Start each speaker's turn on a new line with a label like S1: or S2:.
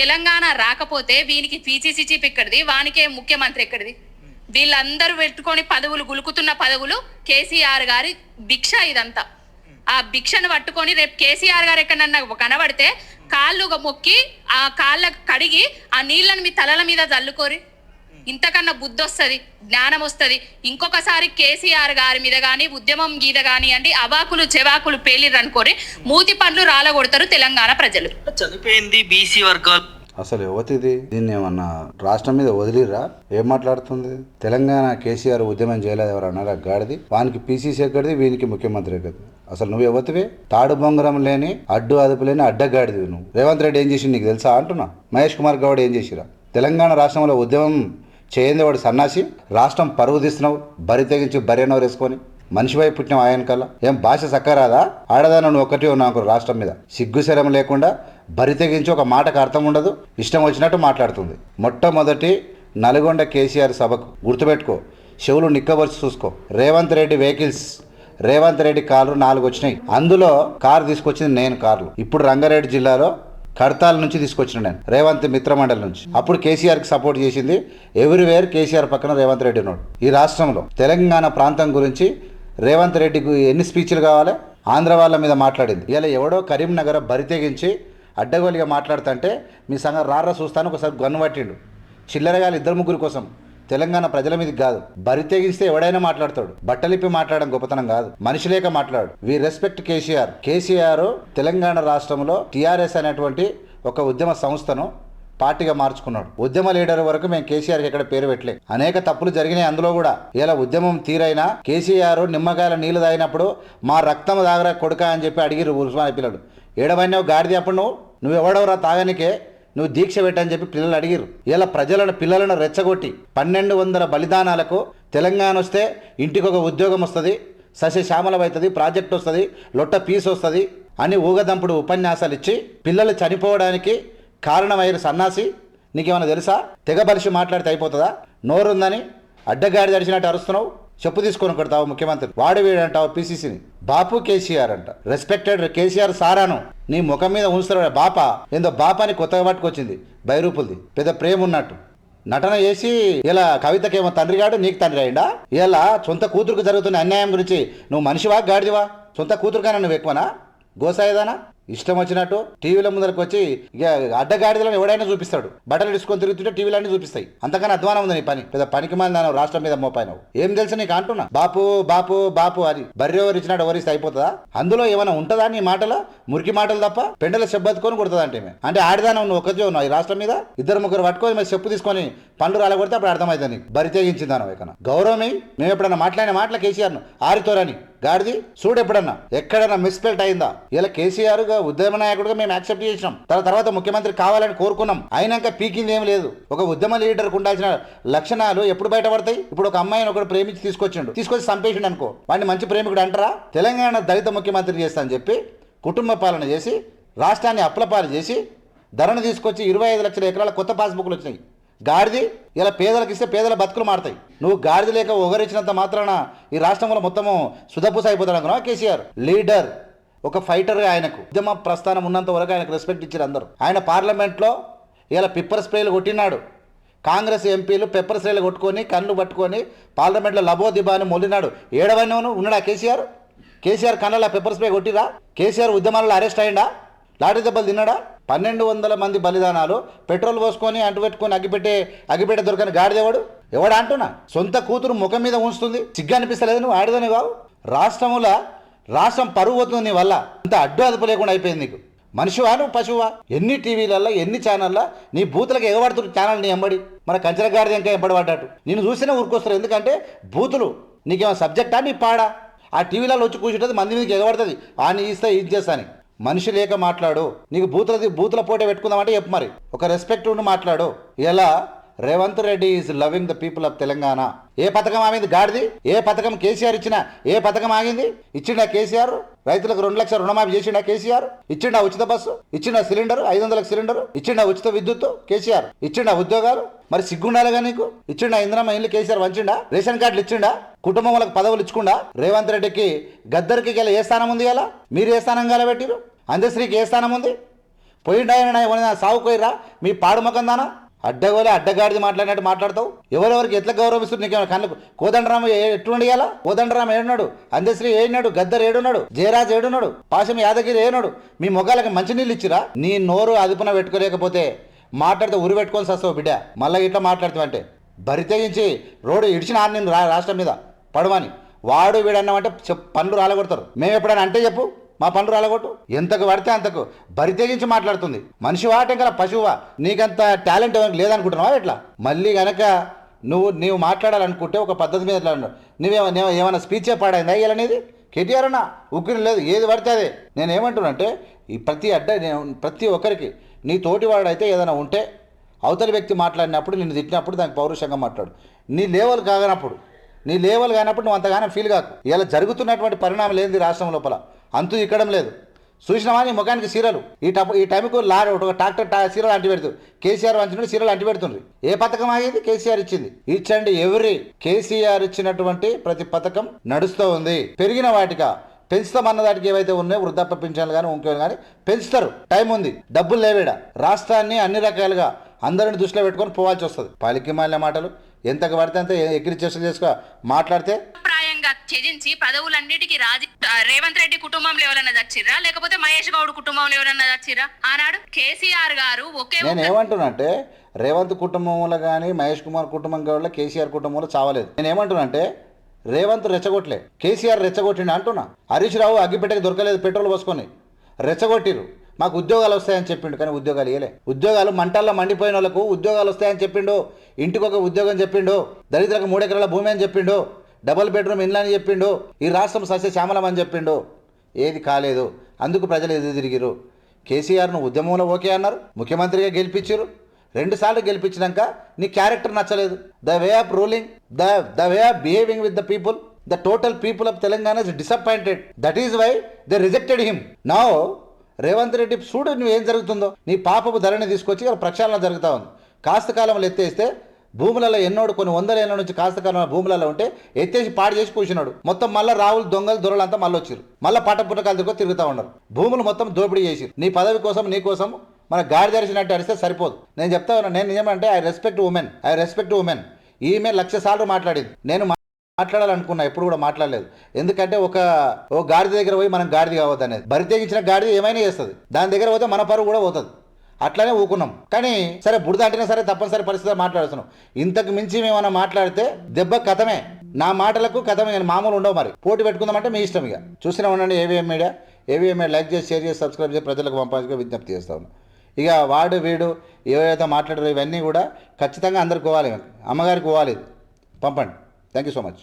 S1: తెలంగాణ రాకపోతే వీనికి PCC chief ఎక్కడిది? వానికే ముఖ్యమంత్రి ఎక్కడిది? వీళ్ళందరూ పెట్టుకొని పదవులు గులుకుతున్న పదవులు కేసీఆర్ గారి భిక్ష ఇదంతా. ఆ భిక్షను పట్టుకొని రేపు కేసీఆర్ గారు ఎక్కడన్నా కనబడితే కాళ్ళు మొక్కి ఆ కాళ్ళ కడిగి ఆ నీళ్ళని మీ తలల మీద చల్లుకోరి ఇంతకన్నా బుద్ధి వస్తుంది జ్ఞానం వస్తుంది. ఇంకొకసారి కేసీఆర్ గారి మీద కానీ ఉద్యమం గీత కానివ్వండి అవాకులు చెవాకులు పేలిరు అనుకోరి మూతి పండ్లు రాలగొడతారు తెలంగాణ ప్రజలు.
S2: చనిపోయింది బీసీ వర్గాలు?
S3: అసలు యువతిది దీన్ని ఏమన్నా రాష్ట్రం మీద వదిలిరా ఏం మాట్లాడుతుంది? తెలంగాణ కేసీఆర్ ఉద్యమం చేయలేదు ఎవరు అన్నారా? గాడిది? వానికి పీసీసీ ఎక్కడిది? వీనికి ముఖ్యమంత్రి ఎక్కడిది? అసలు నువ్వు యువతివే తాడు బొంగరం లేని అడ్డు అదుపు లేని అడ్డగాడిది నువ్వు. రేవంత్ రెడ్డి ఏం చేసి నీకు తెలుసా అంటున్నా? మహేష్ కుమార్ గౌడ్ ఏం చేసిరా తెలంగాణ రాష్ట్రంలో ఉద్యమం చేయందేవాడు సన్నాసి రాష్ట్రం పరువు తీస్తున్నావు బరి తెగించి బరేనో వేసుకొని మనిషివై పుట్టిన ఆయన కల్లా. ఏం భాష సక్కరాదా ఆడదాన నువ్వు ఒకటి నాకు రాష్ట్రం మీద. సిగ్గుశరం లేకుండా బరి తెగించి ఒక మాటకు అర్థం ఉండదు ఇష్టం వచ్చినట్టు మాట్లాడుతుంది. మొట్టమొదటి నల్గొండ కేసీఆర్ సభకు గుర్తుపెట్టుకో చెవులు నిక్కబరిచి చూసుకో. రేవంత్ రెడ్డి వెహికల్స్ రేవంత్ రెడ్డి కార్లు నాలుగు వచ్చినాయి. అందులో కారు తీసుకొచ్చింది నేను కార్లు. ఇప్పుడు రంగారెడ్డి జిల్లాలో కడతాల నుంచి తీసుకొచ్చిన నేను. రేవంత్ మిత్రమండలి నుంచి. అప్పుడు కేసీఆర్కి సపోర్ట్ చేసింది ఎవ్రీవేర్ కేసీఆర్ పక్కన రేవంత్ రెడ్డి ఉన్నాడు. ఈ రాష్ట్రంలో తెలంగాణ ప్రాంతం గురించి రేవంత్ రెడ్డికి ఎన్ని స్పీచ్లు కావాలి? ఆంధ్ర వాళ్ళ మీద మాట్లాడింది. ఇలా ఎవడో కరీంనగర్ బరితెగించి అడ్డగోలిగా మాట్లాడుతుంటే మీ సంగతి రారా చూస్తాను ఒకసారి గన్ను పట్టిండు. చిల్లరగాలి ఇద్దరు ముగ్గురు కోసం తెలంగాణ ప్రజల మీద కాదు. బరి తెగిస్తే ఎవడైనా మాట్లాడతాడు. బట్టలిప్పి మాట్లాడడం గొప్పతనం కాదు. మనిషి లేక మాట్లాడు. We respect KCR. KCR Telangana రాష్ట్రంలో టీఆర్ఎస్ అనేటువంటి ఒక ఉద్యమ సంస్థను పార్టీగా మార్చుకున్నాడు. ఉద్యమ లీడర్ వరకు మేము కేసీఆర్ ఎక్కడ పేరు పెట్టలే. అనేక తప్పులు జరిగినాయి అందులో కూడా. ఇలా ఉద్యమం తీరైనా కేసీఆర్ నిమ్మకాయల నీళ్ళు తాగినప్పుడు మా రక్తం దాగరా కొడుక అని చెప్పి అడిగిరు ఉస్మాని పిల్లలు. ఏడవైనావు గాడిది అప్పుడు నువ్వు? నువ్వు ఎవడవరా తాగనికే? నువ్వు దీక్ష పెట్టని చెప్పి పిల్లలు అడిగిరు ఇలా ప్రజలను పిల్లలను రెచ్చగొట్టి పన్నెండు వందల బలిదానాలకు తెలంగాణ వస్తే ఇంటికి ఒక ఉద్యోగం వస్తుంది సస్యశ్యామలం శ్యామలమవుతుంది ప్రాజెక్ట్ వస్తుంది లొట్ట పీస్ వస్తుంది అని ఊగదంపుడు ఉపన్యాసాలు ఇచ్చి పిల్లలు చనిపోవడానికి కారణమైన సన్నాసి. నీకేమైనా తెలుసా? తెగబలిసి మాట్లాడితే అయిపోతుందా? నోరుందని అడ్డగాడి దడిచినట్టు అరుస్తున్నావు. చెప్పు తీసుకొని కొడతావు ముఖ్యమంత్రి. వాడు వీడంటావు పీసీసీని? బాపు కేసీఆర్ అంట. రెస్పెక్టెడ్ కేసీఆర్ సారాను. నీ ముఖం మీద ఉంచుతాడు బాప. ఏందో బాపాని కొత్తగా పట్టుకొచ్చింది. బైరూపులది. పెద్ద ప్రేమ ఉన్నట్టు. నటన చేసి ఇలా కవితకేమో తండ్రి గాడు నీకు తండ్రి అయిందా ఇలా సొంత కూతురుకు జరుగుతున్న అన్యాయం గురించి నువ్వు మనిషివా గాడిదివా? సొంత కూతురుగానే నువ్వు ఎక్కువనా? గోసాయిదానా? ఇష్టం వచ్చినట్టు టీవీల ముందరకు వచ్చి ఇక అడ్డగాడిదలను ఎవడైనా చూపిస్తాడు. బట్టలు ఇసుకొని తిరుగుతుంటే టీవీలు అన్ని చూపిస్తాయి. అంతకన్నా అధ్వానం ఉంది నీ పని. పెద్ద పనికి మంది రాష్ట్రం మీద మోపాయినావు ఏం తెలుసు నీకు అంటున్నా? బాపు బాపు బాపు అని. బర్రె ఎవరిచ్చినాడు ఎవరిస్తే అయిపోతుందా? అందులో ఏమైనా ఉంటుందా నీ మాటలో? మురికి మాటలు తప్ప పెండల చెబ్బెత్తుకొని కొడుతుంది అంటే అంటే ఆడిదానం నువ్వు ఒకటి ఉన్నావు ఈ రాష్ట్రం మీద. ఇద్దరు ముగ్గురు పట్టుకొని మరి చెప్పు తీసుకొని పండ్లు రాలగొడితే అప్పుడు అర్థమవుతుంది నీకు. బరి తెగించిందాను ఇక గౌరవమే మేము ఎప్పుడన్నా మాట్లాడిన మాటలు కేసీఆర్ను. ఆరితోరని. గాడిది చూడు ఎప్పుడన్నా? ఎక్కడన్నా మిస్పెల్ట్ అయిందా? ఇలా కేసీఆర్ నాయకుడుగా ఉద్యమ నాయకుడుగా మేము యాక్సెప్ట్ చేసినాం. తన తర్వాత ముఖ్యమంత్రి కావాలని కోరుకున్నాం. అయినాక పీకింది ఏం లేదు. ఒక ఉద్యమ లీడర్ ఉండాల్సిన లక్షణాలు ఎప్పుడు బయటపడతాయి? ఇప్పుడు ఒక అమ్మాయిని ఒకడు ప్రేమించి తీసుకొచ్చిండు. తీసుకొచ్చి చంపేసిండు అనుకో. వాడిని మంచి ప్రేమికుడు అంటారా? తెలంగాణ దళిత ముఖ్యమంత్రి చేస్తానని చెప్పి కుటుంబ పాలన చేసి రాష్ట్రాన్ని అప్లపాలు చేసి ధరను తీసుకొచ్చి ఇరవై ఐదు లక్షల ఎకరాల కొత్త పాస్బుక్లు వచ్చినాయి. గాడిది ఇలా పేదలకు ఇస్తే పేదల బతుకులు మారుతాయి. నువ్వు గాడిద లేక ఒగరిచ్చినంత మాత్రాన ఈ రాష్ట్రంలో మొత్తము సుధపూస అయిపోతాడు అనుకున్నావు కేసీఆర్? లీడర్. ఒక ఫైటర్గా ఆయనకు. ఉద్యమ ప్రస్థానం ఉన్నంత వరకు ఆయనకు రెస్పెక్ట్ ఇచ్చారు అందరూ. ఆయన పార్లమెంట్లో ఇలా పిప్పర్ స్ప్రేలు కొట్టినాడు. కాంగ్రెస్ ఎంపీలు పెప్పర్ స్ప్రేలు కొట్టుకొని కళ్ళు పట్టుకొని పార్లమెంట్లో లబో అని మొలినాడు ఏడవన్నోను ఉన్నాడా కేసీఆర్? కేసీఆర్ కళ్ళలో పెప్పర్ స్ప్రే కొట్టిరా? కేసీఆర్ ఉద్యమాలలో అరెస్ట్ అయ్యిందా లాఠీ దెబ్బలు తిన్నాడా? పన్నెండు వందల మంది బలిదానాలు పెట్రోల్ పోసుకొని అంటుపెట్టుకొని అగ్గిపెట్టే అగ్గిపెట్టే దొరకని గాడిదేవాడు? ఎవడా అంటున్నా? సొంత కూతురు ముఖం మీద ఉంచుతుంది సిగ్గు అనిపిస్తలేదు నువ్వు? ఆడదని కావు. రాష్ట్రముల రాష్ట్రం పరువు పోతుంది నీ వల్ల. ఇంత అడ్డు అదుపు లేకుండా అయిపోయింది నీకు. మనిషివా నువ్వు? పశువా? ఎన్ని టీవీలలో ఎన్ని ఛానల్లో నీ బూతులకు ఎగబడుతున్న ఛానల్ నీ ఎంబడి మన కంచర గారిది ఇంకా ఎంబడబడ్డాడు నేను చూస్తేనే ఊరుకొస్తారు. ఎందుకంటే బూతులు నీకేమో సబ్జెక్టా? నీ పాడా. ఆ టీవీలలో వచ్చి కూర్చుంటుంది మంది మీదకి ఎగబడుతుంది. ఆ నీ ఇస్తే ఇది చేస్తాని. మనిషి లేక మాట్లాడు. నీకు బూతులది బూతుల పోటీ పెట్టుకుందామంటే చెప్పు మరి. ఒక రెస్పెక్ట్ ఉండి మాట్లాడు. ఎలా? Revanth Reddy is loving the people of Telangana. ఏ పథకం ఆగింది? గాడిది? ఏ పథకం కేసీఆర్ ఇచ్చినా? ఏ పథకం ఆగింది? ఇచ్చిండా కేసీఆర్? రైతులకు రెండు లక్షల రుణమాఫీ చేసిండా కేసీఆర్? ఇచ్చిండా ఉచిత బస్సు? ఇచ్చిండా సిలిండర్? ఐదు వందలకు సిలిండర్? ఇచ్చిండా ఉచిత విద్యుత్? కేసీఆర్. ఇచ్చిండా ఉద్యోగాలు? మరి సిగ్గుండాలిగా నీకు? ఇచ్చిండా ఇంద్రమ్మ ఇల్లు కేసీఆర్ వంచిండా? రేషన్ కార్డులు ఇచ్చిండా? కుటుంబం వాళ్ళకి పదవులు ఇచ్చుకుండా? రేవంత్ రెడ్డికి గద్దరికి గల ఏ స్థానం ఉంది గల మీరు ఏ స్థానం గల పెట్టిరు అందశ్రీకి ఏ స్థానం ఉంది? పోయిండా సాగు సాగుకోయిరా మీ పాడు ముఖం దానా? అడ్డగోలే అడ్డగాడిది మాట్లాడినట్టు మాట్లాడతావు? ఎవరెవరికి ఎట్లా గౌరవిస్తుంది నీకేమైనా కళ్ళకు కోదండరామ ఎట్లుండి కోదండరామ ఏడున్నాడు అందశ్రీ ఏడున్నాడు గద్దర్ ఏడున్నాడు జయరాజ్ ఏడున్నాడు పాశం యాదగిరి ఏడున్నాడు. మీ మొగాలకి మంచినీళ్ళు ఇచ్చిరా? నీ నోరు అదుపున పెట్టుకోలేకపోతే మాట్లాడితే ఉరి పెట్టుకొని సస్తావు బిడ్డ. మళ్ళీ ఇట్లా మాట్లాడుతావంటే. బరితెగించి రోడ్డు ఇడిచిన ఆరు నేను రా- రాష్ట్రం మీద. పడవని వాడు వీడన్నామంటే పనులు రాలగొడతారు. మేము ఎప్పుడైనా అంటే చెప్పు. మా పనులు రాలగొట్టు. ఎంతకు పడితే అంతకు. బరి తెగించి మాట్లాడుతుంది. మనిషి వాటంకల పశువా? నీకంత టాలెంట్ లేదనుకుంటున్నావా ఎట్లా? మళ్ళీ గనక నువ్వు నీవు మాట్లాడాలనుకుంటే ఒక పద్ధతి మీద నువ్వేమో నువ్వు ఏమైనా స్పీచే పాడైందా ఇలానేది కేటీఆర్ అన్న ఉగ్గురు లేదు ఏది పడితే అదే. నేను ఏమంటున్నానంటే ఈ ప్రతి అడ్డ నేను ప్రతి ఒక్కరికి నీ తోటివాడైతే ఏదైనా ఉంటే అవతలి వ్యక్తి మాట్లాడినప్పుడు నిన్ను తిట్టినప్పుడు దానికి పౌరుషంగా మాట్లాడు. నీ లేవల్ కాగనప్పుడు నీ లేవల్ కానప్పుడు నువ్వు అంతగానో ఫీల్ కాకు. ఇలా జరుగుతున్నటువంటి పరిణామం ఏంది రాష్ట్రం లోపల? అంతు ఇక్కడం లేదు. చూసినామా నీ ముఖానికి సీరలు. ఈ టప్ ఈ టైంకు లారీ ఒకటి ఒక ట్రాక్టర్ సీరలు అంటి పెడుతుంది కేసీఆర్ వంచిన సీరలు అంటి పెడుతుంది ఏ పథకం ఆగింది? కేసీఆర్ ఇచ్చింది. ఇచ్చండి ఎవరి కేసీఆర్ ఇచ్చినటువంటి ప్రతి పథకం నడుస్తూ ఉంది. పెరిగిన వాటిగా పెంచుతామన్న దానికి ఏవైతే ఉన్నాయో వృద్ధాప్య పింఛన్లు కానీ ఇంకేమైనా కానీ పెంచుతారు. టైం ఉంది. డబ్బులు లేవేడ. రాష్ట్రాన్ని అన్ని రకాలుగా అందరిని దృష్టిలో పెట్టుకొని పోవాల్సి వస్తుంది. పలికి మాలిన మాటలు. ఎంతకు పడితే అంత ఎగిరి చేసుకో మాట్లాడితే
S1: త్యజించి పదవులన్నిటికీ రాజీ రేవంత్ రెడ్డి కుటుంబంలో ఎవరన్నా చచ్చిర్రా? లేకపోతే మహేష్ గౌడ్ కుటుంబంలో ఎవరన్నా చచ్చిర్రా? ఆనాడు కేసీఆర్ గారు ఒకే
S3: నేను ఏమంటున్నా అంటే రేవంత్ కుటుంబంలో కానీ మహేష్ కుమార్ కుటుంబం కూడా కేసీఆర్ కుటుంబంలో చావలేదు. నేను ఏమంటున్నా అంటే రేవంత్ రెచ్చగొట్టలే. కేసీఆర్ రెచ్చగొట్టిండు అంటున్నా. హరీష్ రావు అగ్గిపెట్టకి దొరకలేదు పెట్రోల్ పోసుకొని. రెచ్చగొట్టిరు మాకు ఉద్యోగాలు వస్తాయని చెప్పిండు కానీ ఉద్యోగాలు ఇవ్వలే ఉద్యోగాలు మంటల్లో మండిపోయిన వాళ్ళకు ఉద్యోగాలు వస్తాయని చెప్పిండు. ఇంటికి ఒక ఉద్యోగం చెప్పిండు. దళితులకు మూడెకరాల భూమి అని చెప్పిండు. డబుల్ బెడ్రూమ్ ఇండ్లు అని చెప్పిండు. ఈ రాష్ట్రం సస్యశ్యామలం అని చెప్పిండు. ఏది కాలేదు. అందుకు ప్రజలు ఎదురు తిరిగిరు కేసీఆర్ను ఉద్యమంలో ఓకే అన్నారు. ముఖ్యమంత్రిగా గెలిపించారు రెండుసార్లు గెలిపించినాక నీ క్యారెక్టర్ నచ్చలేదు. The way of ruling the the way of behaving with the people the total people of Telangana is disappointed. That is why they rejected him. Now Revanth Reddy చూడు నువ్వు ఏం జరుగుతుందో. నీ పాపపు ధరని తీసుకొచ్చి ఇక్కడ ప్రక్షాళన జరుగుతూ ఉంది. కాస్త కాలంలో ఎత్తేస్తే భూములలో ఎన్నోడు కొన్ని వందల ఏళ్ళ నుంచి కాస్త కాలం భూములలో ఉంటే ఎత్తేసి పాడు చేసి కూర్చున్నాడు. మొత్తం మళ్ళీ రావులు దొంగలు దొరలంతా మళ్ళీ వచ్చారు మళ్ళీ పట్ట పుట్టకాలు తిరుగుతూ తిరుగుతూ ఉన్నారు. భూములు మొత్తం దోపిడీ చేసి నీ పదవి కోసం నీ కోసం మన గాడి దర్శనట్టు అరిస్తే సరిపోదు. నేను చెప్తా ఉన్నా నేను నిజమంటే I respect women I respect women ఈమె లక్ష సార్లు మాట్లాడింది. నేను మాట్లాడాలనుకున్నా ఎప్పుడు కూడా మాట్లాడలేదు. ఎందుకంటే ఒక ఓ గాడిద దగ్గర పోయి మనం గాడిద కావద్దు అనేది బరి తెగించిన గాడిద ఏమైనా చేస్తుంది. దాని దగ్గర పోతే మన పరువు కూడా పోతుంది. అట్లానే ఊకున్నాం. కానీ సరే బుడిద అంటేనే సరే తప్పనిసరి పరిస్థితిలో మాట్లాడుతున్నాం. ఇంతకు మించి మేమన్నా మాట్లాడితే దెబ్బ కథమే. నా మాటలకు కథమే కానీ మామూలు ఉండవు మరి. పోటీ పెట్టుకుందామంటే మీ ఇష్టం ఇక. చూసినా ఉండండి AVM media AVM media like చేసి షేర్ చేసి సబ్స్క్రైబ్ చేసి ప్రజలకు పంపాల్సి విజ్ఞప్తి చేస్తా ఉన్నాను ఇక వాడు వీడు ఏవైతే మాట్లాడారో ఇవన్నీ కూడా ఖచ్చితంగా అందరికి పోవాలి. అమ్మగారికి పోవాలి. పంపండి. Thank you so much